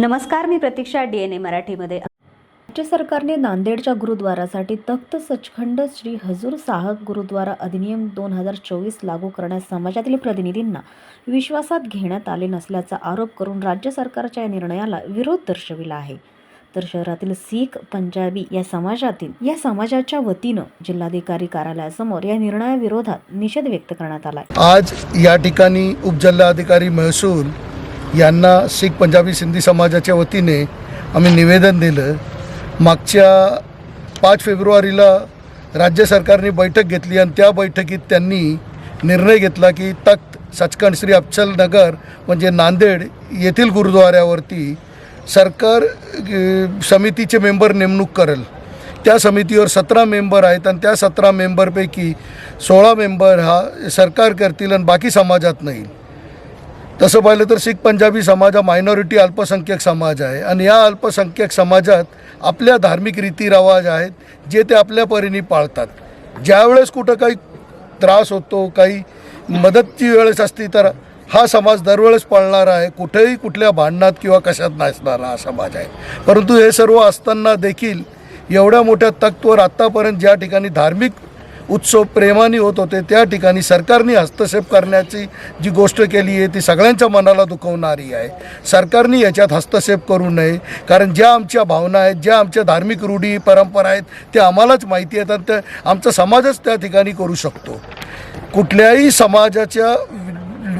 नमस्कार मी प्रतीक्षा D N ए मराठीमध्ये. राज्य सरकारने नांदेडच्या गुरुद्वारासाठी तख्त सचखंड श्री हजूर साहब गुरुद्वारा अधिनियम दोन हजार चोवीस लागू करण्यास समाजातील प्रतिनिधींना विश्वासात घेण्यात आले नसल्याचा आरोप करून राज्य सरकारच्या या निर्णयाला विरोध दर्शविला आहे. तर शहरातील सीख पंजाबी या समाजातील या समाजाच्या वतीनं जिल्हाधिकारी कार्यालयासमोर या निर्णयाविरोधात निषेध व्यक्त करण्यात आला आज या ठिकाणी उपजिल्हाधिकारी महसूल यांना शीख पंजाबी सिंधी समाजाच्या वतीने आम्ही निवेदन दिलं. मागच्या पाच फेब्रुवारीला राज्य सरकारने बैठक घेतली आणि त्या बैठकीत त्यांनी निर्णय घेतला की तख्त सचखंड श्री अफचल नगर म्हणजे नांदेड येथील गुरुद्वाऱ्यावरती सरकार समितीचे मेंबर नेमणूक करेल. त्या समितीवर सतरा मेंबर आहेत आणि त्या सतरा मेंबरपैकी सोळा मेंबर हा सरकार करतील आणि बाकी समाजात नाही. तसं पाहिलं तर शीख पंजाबी समाज हा मायनॉरिटी अल्पसंख्यक समाज आहे. आणि या अल्पसंख्यक समाजात आपल्या धार्मिक रीतीरिवाज आहेत जे ते आपल्या परीने पाळतात. ज्यावेळेस कुठं काही त्रास होतो काही मदतची वेळेस असती तर हा समाज दरवेळेस पाळणारा आहे. कुठेही कुठल्या भांडणात किंवा कशात नाचणारा हा समाज आहे. परंतु हे सर्व असताना देखील एवढ्या मोठ्या तक्तवर आत्तापर्यंत ज्या ठिकाणी धार्मिक उत्सव प्रेमाने होत होते त्या ठिकाणी सरकारने हस्तक्षेप करण्याची जी गोष्ट केली आहे ती सगळ्यांच्या मनाला दुखवणारी आहे. सरकारने याच्यात हस्तक्षेप करू नये कारण ज्या आमच्या भावना आहेत ज्या आमच्या धार्मिक रूढी परंपरा आहेत त्या आम्हालाच माहिती आहेत आणि त्या आमचा समाजच त्या ठिकाणी करू शकतो. कुठल्याही समाजाच्या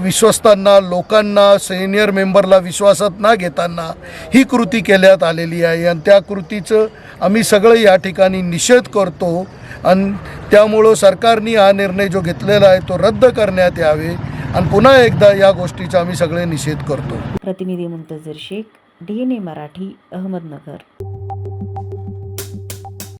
विश्वस्तांना लोकांना सिनियर मेंबरला विश्वासात न घेताना ही कृती केल्यात आलेली आहे. आणि त्या कृतीचं आम्ही सगळं या ठिकाणी निषेध करतो. आणि त्यामुळं सरकारने हा निर्णय जो घेतलेला आहे तो रद्द करण्यात यावे. आणि पुन्हा एकदा या गोष्टीचा आम्ही सगळे निषेध करतो. प्रतिनिधी Muntazar Shaikh D N A Marathi Ahmednagar.